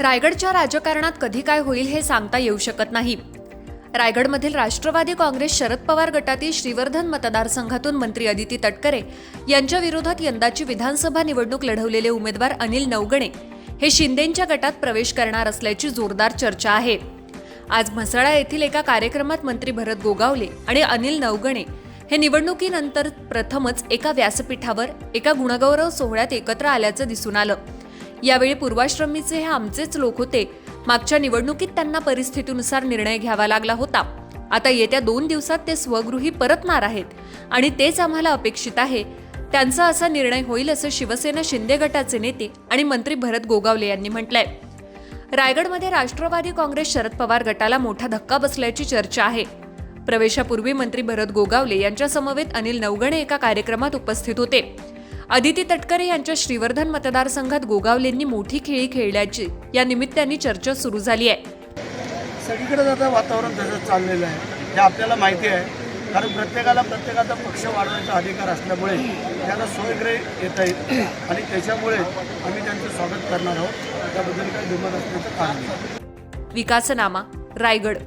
रायगडच्या राजकारणात कधी काय होईल हे सांगता येऊ शकत नाही. रायगडमधील राष्ट्रवादी काँग्रेस शरद पवार गटातील श्रीवर्धन मतदारसंघातून मंत्री अदिती तटकरे यांच्या विरोधात यंदाची विधानसभा निवडणूक लढवलेले उमेदवार अनिल नवगणे हे शिंदेंच्या गटात प्रवेश करणार असल्याची जोरदार चर्चा आहे. आज म्हसळा येथील एका कार्यक्रमात मंत्री भरत गोगावले आणि अनिल नवगणे हे निवडणुकीनंतर प्रथमच एका व्यासपीठावर एका गुणगौरव सोहळ्यात एकत्र आल्याचं दिसून आलं. यावेळी पूर्वाश्रमीचे हे आमचेच लोक होते. मागच्या निवडणुकीत त्यांना परिस्थितीनुसार निर्णय घ्यावा लागला होता. आता येत्या दोन दिवसात ते स्वगृही परतणार आहेत आणि तेच आम्हाला अपेक्षित आहे. त्यांचा असा निर्णय होईल असं शिवसेना शिंदे गटाचे नेते आणि मंत्री भरत गोगावले यांनी म्हटलंय. रायगडमध्ये राष्ट्रवादी काँग्रेस शरद पवार गटाला मोठा धक्का बसल्याची चर्चा आहे. प्रवेशापूर्वी मंत्री भरत गोगावले यांच्या समवेत अनिल नवगणे एका कार्यक्रमात उपस्थित होते. अदिती तटकरे यांच्या श्रीवर्धन मतदारसंघात गोगावलेंनी मोठी खेळी खेळल्याची. या निमित्ताने चर्चा सुरू झाली आहे. सगळीकडे आता वातावरण तसंच चाललेलं आहे. हे आपल्याला माहिती आहे. कारण प्रत्येकाला प्रत्येकाचा पक्ष वाढवण्याचा अधिकार असल्यामुळे त्याला सोयीकडे येता येईल. आणि त्याच्यामुळे आम्ही त्यांचं स्वागत करणार आहोत. त्याबद्दल काही दुमत असण्याचं कारण विकासनामा रायगड.